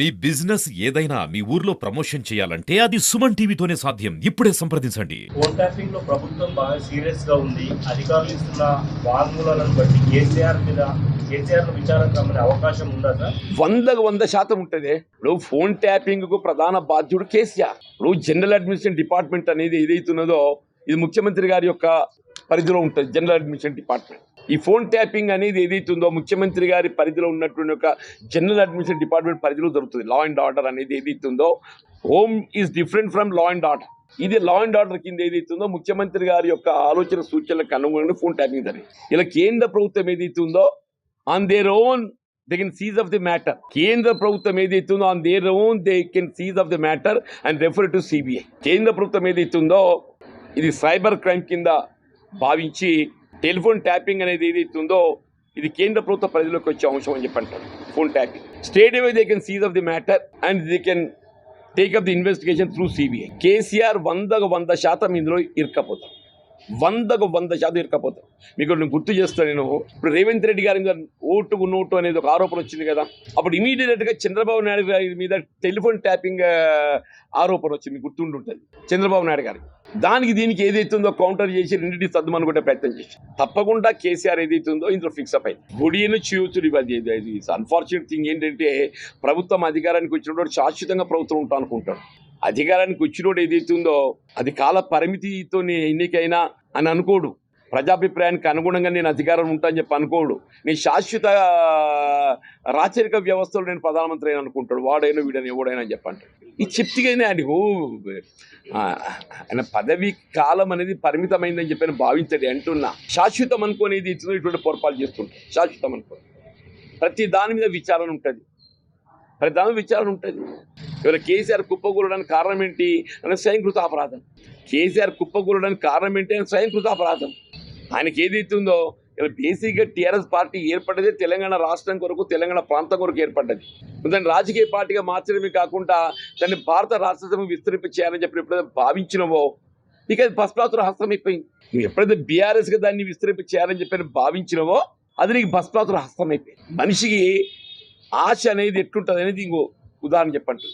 మీ business ఏదైనా మీ ఊర్లో promotion చేయాలంటే అది సుమన్ టీవీతోనే సాధ్యం. ఇప్పుడే సంప్రదించండి. ఫోన్ ట్యాపింగ్లో ప్రభుత్వం బాగా సీరియస్గా ఉంది. అధికారులు ఇస్తున్న వాంగ్మూలాలను బట్టి కేసీఆర్ మీద కేసీఆర్ విచారణ రమ్మనే అవకాశం ఉందా సార్? వందకు వంద శాతం ఉంటుంది. ఇప్పుడు ఫోన్ ట్యాపింగ్కు ప్రధాన బాధ్యుడు కేసీఆర్. ఇప్పుడు జనరల్ అడ్మినిస్ట్రేషన్ డిపార్ట్మెంట్ అనేది ఏదైతున్నదో ఇది ముఖ్యమంత్రి గారి యొక్క పరిధిలో ఉంటుంది. జనరల్ అడ్మినిస్ట్రేషన్ డిపార్ట్మెంట్ ఈ ఫోన్ ట్యాపింగ్ అనేది ఏదైతుందో ముఖ్యమంత్రి గారి పరిధిలో ఉన్నటువంటి ఒక జనరల్ అడ్మినిస్ట్రేషన్ డిపార్ట్మెంట్ పరిధిలో జరుగుతుంది. లా అండ్ ఆర్డర్ అనేది ఏదైతుందో home is different from law and order ఇది లా అండ్ ఆర్డర్ కింద ఏదైతుందో ముఖ్యమంత్రి గారి యొక్క ఆలోచన సూచనలకు అనుగుణంగా ఫోన్ ట్యాపింగ్ జరిగింది. ఇలా కేంద్ర ప్రభుత్వం ఏదైతుందో on their own they can seize of the matter కేంద్ర ప్రభుత్వం ఏదైతుందో on their own they can seize of the matter and refer to CBI కేంద్ర ప్రభుత్వం ఏదైతుందో ఇది సైబర్ క్రైమ్ కింద భావించి టెలిఫోన్ ట్యాపింగ్ అనేది ఏదైతుందో ఇది కేంద్ర ప్రభుత్వ పరిధిలోకి వచ్చే అంశం అని చెప్పి అంటారు phone tapping. State away they can seize of the matter and they can take up the investigation through CBI KCR వందకు వంద శాతం ఇందులో ఇరకపోతారు వందకు వంద శాతం ఇరకపోతాం మీకు నేను గుర్తు చేస్తాను నేను. ఇప్పుడు రేవంత్ రెడ్డి గారి మీద ఓటుకు నోటు అనేది ఒక ఆరోపణ వచ్చింది కదా. అప్పుడు ఇమీడియట్గా చంద్రబాబు నాయుడు గారి మీద టెలిఫోన్ ట్యాపింగ్ ఆరోపణ వచ్చింది. మీకు గుర్తుండుంటుంది. చంద్రబాబు నాయుడు గారికి దానికి దీనికి ఏదైతుందో కౌంటర్ చేసి రెండింటి సర్దుమనుకుంటే ప్రయత్నం చేసి తప్పకుండా కేసీఆర్ ఏదైతుందో ఇందులో ఫిక్స్ అప్ అయింది. గుడియను చూచుడు ఇవ్వాలి. అన్ఫార్చునేట్ థింగ్ ఏంటంటే ప్రభుత్వం అధికారానికి వచ్చినప్పుడు శాశ్వతంగా ప్రభుత్వం ఉంటాం అనుకుంటాడు అధికారానికి వచ్చినోడు ఏదైతుందో అది కాల పరిమితితో ఎన్నికైనా అని అనుకోడు. ప్రజాభిప్రాయానికి అనుగుణంగా నేను అధికారం ఉంటానని చెప్పి అనుకోడు. నేను శాశ్వత రాచరిక వ్యవస్థలో నేను ప్రధానమంత్రి అయినా అనుకుంటాడు. వాడైనా వీడైనా ఎవడైనా అని చెప్పంటాడు ఈ చెప్తికైనా ఆయన ఓ ఆయన పదవి కాలం అనేది పరిమితమైందని చెప్పి నేను భావించండి. అంటున్నా శాశ్వతం అనుకోనేది ఇతను ఇటువంటి పొరపాటు చేస్తుంటాడు. శాశ్వతం అనుకో ప్రతి దాని మీద విచారణ ఉంటుంది. ప్రతి దాని విచారణ ఉంటుంది. ఇవాళ కేసీఆర్ కుప్పకూలడానికి కారణం ఏంటి అనే స్వయంకృత అపరాధం. కేసీఆర్ కుప్పకూలడానికి కారణం ఏంటి అని స్వయంకృత అపరాధం. ఆయనకి ఏదైతుందో ఇలా బేసిక్గా టీఆర్ఎస్ పార్టీ ఏర్పడ్డదే తెలంగాణ రాష్ట్రం కొరకు తెలంగాణ ప్రాంతం కొరకు ఏర్పడ్డది. దాన్ని రాజకీయ పార్టీగా మార్చడమే కాకుండా దాన్ని భారత రాష్ట్రసభ విస్తరింప చేయాలని చెప్పి ఎప్పుడైతే భావించినవో ఇక అది భస్మాతుర హస్తం అయిపోయింది. నువ్వు ఎప్పుడైతే బీఆర్ఎస్గా దాన్ని విస్తరింప చేయాలని చెప్పి భావించినవో అది నీకు భస్మాతుర హస్తం అయిపోయింది. మనిషికి ఆశ అనేది ఎట్లుంటుంది అనేది ఇంకో ఉదాహరణ చెప్పండి.